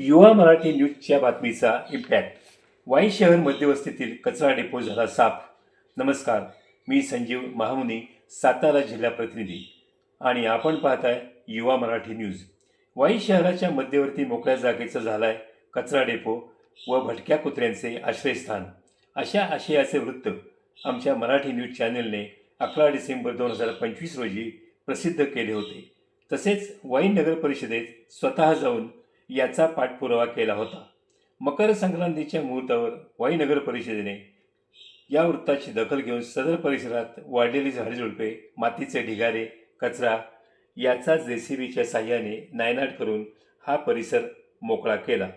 युवा मराठी न्यूजच्या बातमीचा इम्पॅक्ट वाई शहर मध्यवस्तीतील कचरा डेपो झाला साफ. नमस्कार मी संजीव महामुनी सातारा जिल्हा प्रतिनिधी. आणि आपण पाहताय युवा मराठी न्यूज. वाई शहराच्या मध्यवर्ती मोकळ्या जागेचं झालाय कचरा डेपो व भटक्या कुत्र्यांचे आश्रयस्थान. अशा आशयाचे वृत्त आमच्या मराठी न्यूज चॅनलने अकरा डिसेंबर दोन हजार पंचवीस रोजी प्रसिद्ध केले होते. तसेच वाई नगर परिषदेत स्वतः जाऊन याचा पाठपुरावा केला होता. मकर संक्रांतीच्या मुहूर्तावर वाई नगर परिषदेने या वृत्ताची दखल घेऊन सदर परिसरात वाढलेली झाडेझुडपे मातीचे ढिगारे कचरा याचा जे सी बीच्या साह्याने नायनाट करून हा परिसर मोकळा केला.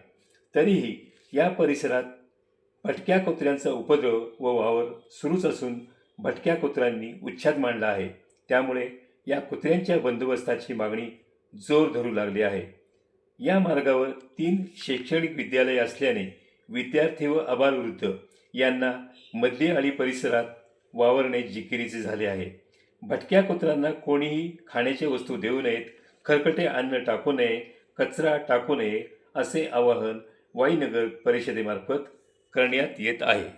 तरीही या परिसरात भटक्या कुत्र्यांचा उपद्रव व वावर सुरूच असून भटक्या कुत्र्यांनी उच्छाद मांडला आहे. त्यामुळे या कुत्र्यांच्या बंदोबस्ताची मागणी जोर धरू लागली आहे. या मार्गावर तीन शैक्षणिक विद्यालय असल्याने विद्यार्थी व आबालवृद्ध यांना मधली आळी परिसरात वावरणे जिकिरीचे झाले आहे. भटक्या कुत्र्यांना कोणीही खाण्याच्या वस्तू देऊ नयेत खरकटे अन्न टाकू नये कचरा टाकू नये असे आवाहन वाईनगर परिषदेमार्फत करण्यात येत आहे.